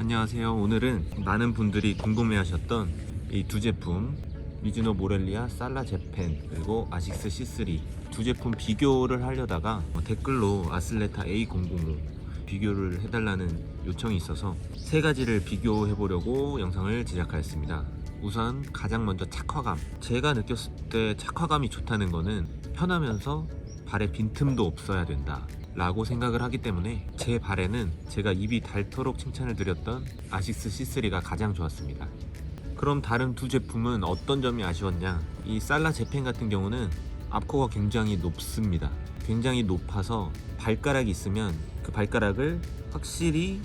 안녕하세요. 오늘은 많은 분들이 궁금해하셨던 이 두 제품 미즈노 모렐리아 살라 제펜 그리고 아식스 C3 두 제품 비교를 하려다가 어, 댓글로 아슬레타 A005 비교를 해달라는 요청이 있어서 세 가지를 비교해 보려고 영상을 제작하였습니다. 우선 가장 먼저 착화감. 제가 느꼈을 때 착화감이 좋다는 거는 편하면서 발에 빈틈도 없어야 된다. 라고 생각을 하기 때문에 제 발에는 제가 입이 닳도록 칭찬을 드렸던 아식스 C3가 가장 좋았습니다. 그럼 다른 두 제품은 어떤 점이 아쉬웠냐? 이 살라 제펜 같은 경우는 앞코가 굉장히 높습니다. 굉장히 높아서 발가락이 있으면 그 발가락을 확실히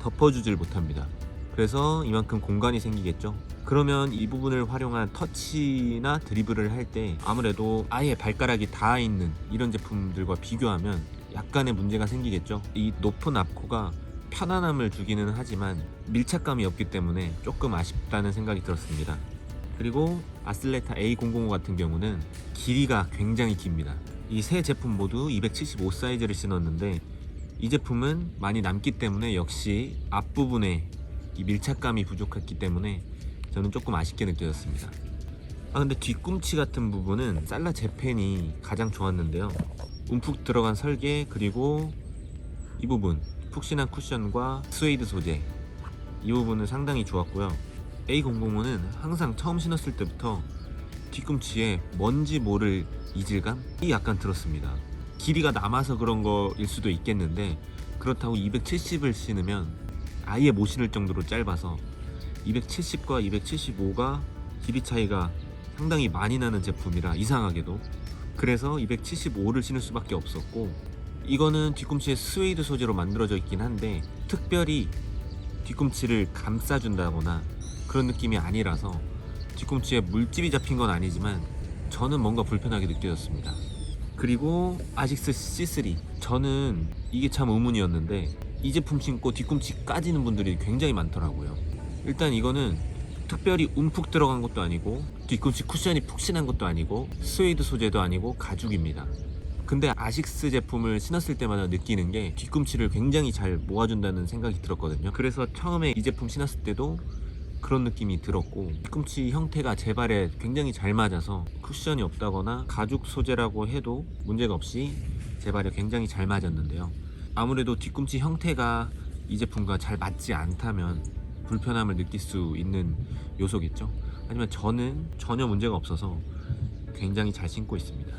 덮어주질 못합니다. 그래서 이만큼 공간이 생기겠죠. 그러면 이 부분을 활용한 터치나 드리블을 할 때 아무래도 아예 발가락이 닿아 있는 이런 제품들과 비교하면 약간의 문제가 생기겠죠. 이 높은 앞코가 편안함을 주기는 하지만 밀착감이 없기 때문에 조금 아쉽다는 생각이 들었습니다. 그리고 아슬레타 A005 같은 경우는 길이가 굉장히 깁니다. 이 세 제품 모두 275 사이즈를 신었는데 이 제품은 많이 남기 때문에 역시 앞부분에 이 밀착감이 부족했기 때문에 저는 조금 아쉽게 느껴졌습니다. 아 근데 뒤꿈치 같은 부분은 살라 제펜이 가장 좋았는데요. 움푹 들어간 설계 그리고 이 부분 푹신한 쿠션과 스웨이드 소재 이 부분은 상당히 좋았고요. A005는 항상 처음 신었을 때부터 뒤꿈치에 뭔지 모를 이질감이 약간 들었습니다. 길이가 남아서 그런 거일 수도 있겠는데 그렇다고 270을 신으면 아예 못 신을 정도로 짧아서 270과 275가 길이 차이가 상당히 많이 나는 제품이라 이상하게도 그래서 275를 신을 수밖에 없었고 이거는 뒤꿈치에 스웨이드 소재로 만들어져 있긴 한데 특별히 뒤꿈치를 감싸준다거나 그런 느낌이 아니라서 뒤꿈치에 물집이 잡힌 건 아니지만 저는 뭔가 불편하게 느껴졌습니다. 그리고 아식스 C3 저는 이게 참 의문이었는데 이 제품 신고 뒤꿈치 까지는 분들이 굉장히 많더라고요. 일단 이거는 특별히 움푹 들어간 것도 아니고 뒤꿈치 쿠션이 푹신한 것도 아니고 스웨이드 소재도 아니고 가죽입니다. 근데 아식스 제품을 신었을 때마다 느끼는 게 뒤꿈치를 굉장히 잘 모아준다는 생각이 들었거든요. 그래서 처음에 이 제품 신었을 때도 그런 느낌이 들었고 뒤꿈치 형태가 제 발에 굉장히 잘 맞아서 쿠션이 없다거나 가죽 소재라고 해도 문제가 없이 제 발에 굉장히 잘 맞았는데요. 아무래도 뒤꿈치 형태가 이 제품과 잘 맞지 않다면 불편함을 느낄 수 있는 요소겠죠. 하지만 저는 전혀 문제가 없어서 굉장히 잘 신고 있습니다.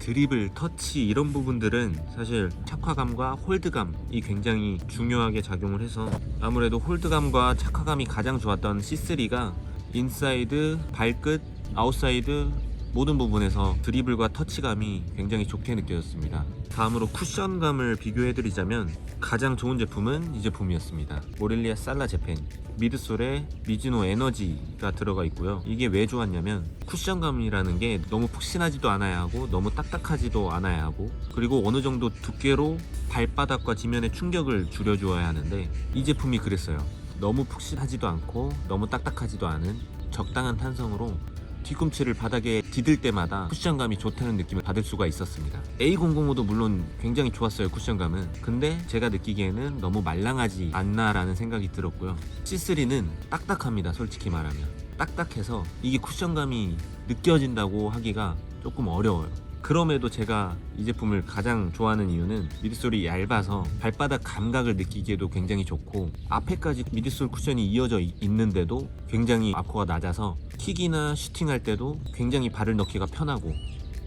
드리블, 터치 이런 부분들은 사실 착화감과 홀드감이 굉장히 중요하게 작용을 해서 아무래도 홀드감과 착화감이 가장 좋았던 C3가 인사이드, 발끝, 아웃사이드 모든 부분에서 드리블과 터치감이 굉장히 좋게 느껴졌습니다. 다음으로 쿠션감을 비교해드리자면 가장 좋은 제품은 이 제품이었습니다. 모렐리아 살라 제펜 미드솔에 미즈노 에너지가 들어가 있고요. 이게 왜 좋았냐면 쿠션감이라는 게 너무 푹신하지도 않아야 하고 너무 딱딱하지도 않아야 하고 그리고 어느 정도 두께로 발바닥과 지면의 충격을 줄여주어야 하는데 이 제품이 그랬어요. 너무 푹신하지도 않고 너무 딱딱하지도 않은 적당한 탄성으로 뒤꿈치를 바닥에 디딜 때마다 쿠션감이 좋다는 느낌을 받을 수가 있었습니다. A005도 물론 굉장히 좋았어요, 쿠션감은. 근데 제가 느끼기에는 너무 말랑하지 않나라는 생각이 들었고요. C3는 딱딱합니다, 솔직히 말하면. 딱딱해서 이게 쿠션감이 느껴진다고 하기가 조금 어려워요. 그럼에도 제가 이 제품을 가장 좋아하는 이유는 미드솔이 얇아서 발바닥 감각을 느끼기에도 굉장히 좋고 앞에까지 미드솔 쿠션이 이어져 이- 있는데도 굉장히 앞코가 낮아서 킥이나 슈팅할 때도 굉장히 발을 넣기가 편하고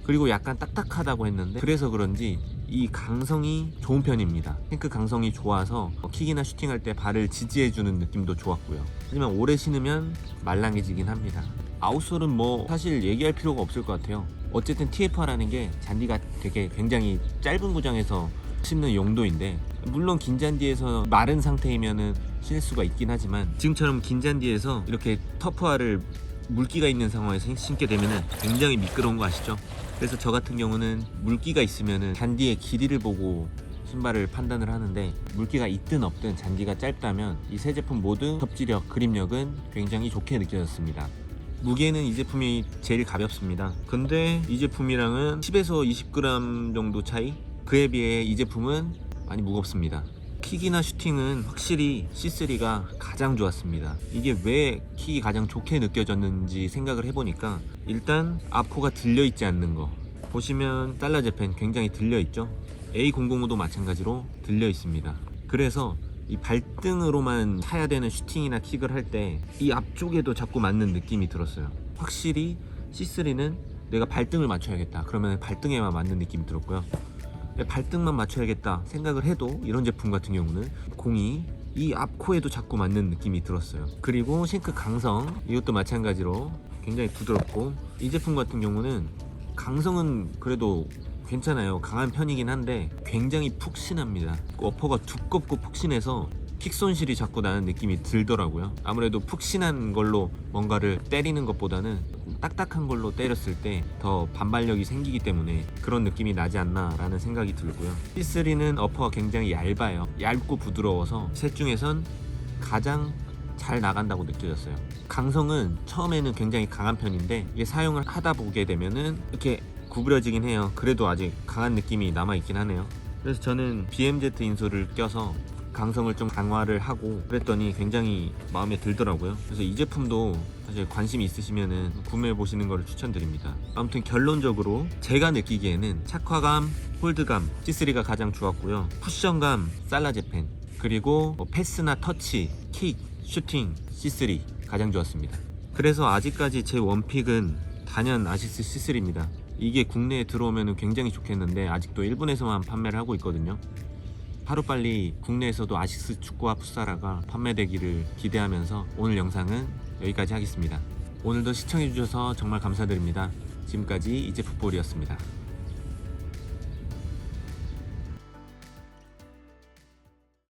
그리고 약간 딱딱하다고 했는데 그래서 그런지 이 강성이 좋은 편입니다. 탱크 강성이 좋아서 킥이나 슈팅할 때 발을 지지해주는 느낌도 좋았고요. 하지만 오래 신으면 말랑해지긴 합니다. 아웃솔은 뭐 사실 얘기할 필요가 없을 것 같아요. 어쨌든 TFR라는 게 잔디가 되게 굉장히 짧은 구장에서 신는 용도인데 물론 긴 잔디에서 마른 상태이면은 신을 수가 있긴 하지만 지금처럼 긴 잔디에서 이렇게 터프화를 물기가 있는 상황에서 신게 되면은 굉장히 미끄러운 거 아시죠? 그래서 저 같은 경우는 물기가 있으면은 잔디의 길이를 보고 신발을 판단을 하는데 물기가 있든 없든 잔디가 짧다면 이 세 제품 모두 접지력, 그립력은 굉장히 좋게 느껴졌습니다. 무게는 이 제품이 제일 가볍습니다. 근데 이 제품이랑은 10에서 20g 정도 차이? 그에 비해 이 제품은 많이 무겁습니다. 킥이나 슈팅은 확실히 C3가 가장 좋았습니다. 이게 왜 킥이 가장 좋게 느껴졌는지 생각을 해보니까 일단 아포가 들려있지 않는 거 보시면 달러 재팬 굉장히 들려있죠? A005도 마찬가지로 들려있습니다. 그래서 이 발등으로만 차야 되는 슈팅이나 킥을 할 때 이 앞쪽에도 자꾸 맞는 느낌이 들었어요. 확실히 C3는 내가 발등을 맞춰야겠다. 그러면 발등에만 맞는 느낌이 들었고요. 발등만 맞춰야겠다 생각을 해도 이런 제품 같은 경우는 공이 이 앞코에도 자꾸 맞는 느낌이 들었어요. 그리고 싱크 강성 이것도 마찬가지로 굉장히 부드럽고 이 제품 같은 경우는 강성은 그래도 괜찮아요. 강한 편이긴 한데 굉장히 푹신합니다. 어퍼가 두껍고 푹신해서 킥 손실이 자꾸 나는 느낌이 들더라고요. 아무래도 푹신한 걸로 뭔가를 때리는 것보다는 딱딱한 걸로 때렸을 때 더 반발력이 생기기 때문에 그런 느낌이 나지 않나 라는 생각이 들고요. C3는 어퍼가 굉장히 얇아요. 얇고 부드러워서 셋 중에선 가장 잘 나간다고 느껴졌어요. 강성은 처음에는 굉장히 강한 편인데 이게 사용을 하다 보게 되면은 이렇게 구부려지긴 해요. 그래도 아직 강한 느낌이 남아 있긴 하네요. 그래서 저는 BMZ 인솔을 껴서 강성을 좀 강화를 하고 그랬더니 굉장히 마음에 들더라고요. 그래서 이 제품도 사실 관심 있으시면은 구매해 보시는 것을 추천드립니다. 아무튼 결론적으로 제가 느끼기에는 착화감, 홀드감 C3가 가장 좋았고요. 쿠션감 살라제펜 그리고 뭐 패스나 터치, 킥, 슈팅 C3 가장 좋았습니다. 그래서 아직까지 제 원픽은 단연 아시스 C3입니다. 이게 국내에 들어오면 굉장히 좋겠는데 아직도 일본에서만 판매를 하고 있거든요. 하루빨리 국내에서도 아시스 축구와 풋사라가 판매되기를 기대하면서 오늘 영상은 여기까지 하겠습니다. 오늘도 시청해주셔서 정말 감사드립니다. 지금까지 이제 풋볼이었습니다.